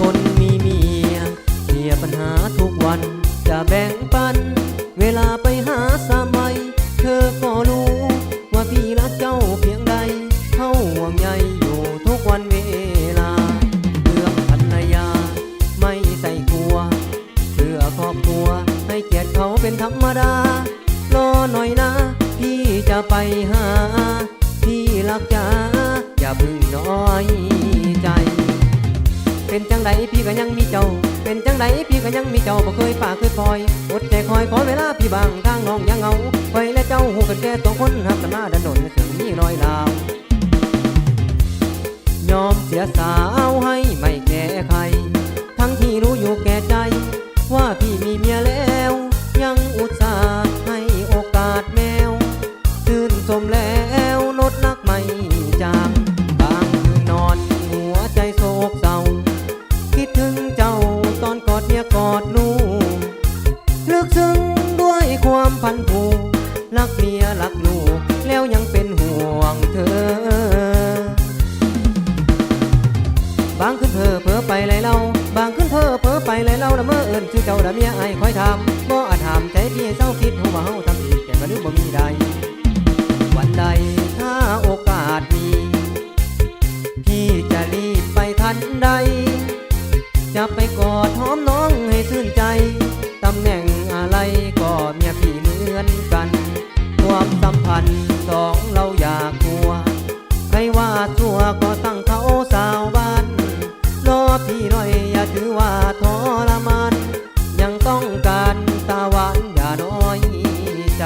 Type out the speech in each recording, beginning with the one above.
คนมีเมียเมียปัญหาทุกวัน จะแบ่งปัน เวลาไปหาสามัย เธอก็รู้ ว่าพี่รักเจ้าเพียงใดเขาห่วงใยอยู่ทุกวันเวลาเพื่อภรรยา ไม่ใส่กลัวเพื่อครอบครัว ให้เกียรติเขาเป็นธรรมดารอหน่อยนะ พี่จะไปหา พี่รักจ๋าอย่า ไดพี่ก็ยังมีเจ้า เป็นจังไดพี่ก็ยังมีเจ้าบ่เคยป่าเคยปล่อยอดใจคอยขอเวลาพี่บางทางน้องยังเงาคอยและเจ้าหูกันแค่สองคนหักกันมาดันดนถึงมีรอยลาวยอมเสียสาวให้ไม่แก้ไขทั้งที่รู้อยู่แก่ใจ ว่าพี่มีเมียแล้ว ยังอุตส่าห์ให้โอกาสแมวชื่นชมแล้วลดนักไม่จาง ด้วยความพันผูกรักเมียรักลูกแล้วยังเป็นห่วงเธอบางขึ้นเพอเพอไปเลยเล่าบางขึ้นเพอเพอไปเลยเล่าละเมื่อเอิญชื่อเจ้าละเมียไอ้คอยทำบ่อาจถามใจพี่เศร้าคิดหัวเฮาทำอีกแต่ก็นึกบ่มีใด วันใดถ้าโอกาสมีพี่จะรีบไปทันใด จะไปกอดหอมน้องให้ชื่นใจ พันสองเราอย่ากลัว ใครว่าชั่วก็ตั้งเขาสาวบ้านรอพี่หน่อยอย่าถือว่าทรมาน ยังต้องการตาหวานอย่าน้อยใจ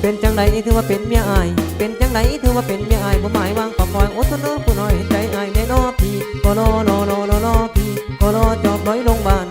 เป็นจังไดถือว่าเป็นเมียอาย เป็นจังไดถือว่าเป็นเมียอายบ่หมายวางขอคอยโอดทนเน้อผู้น้อยใจอายแน่นอพี่ก็รอรอรอรอรอพี่ก็รอจอบร้อยลงบ้าน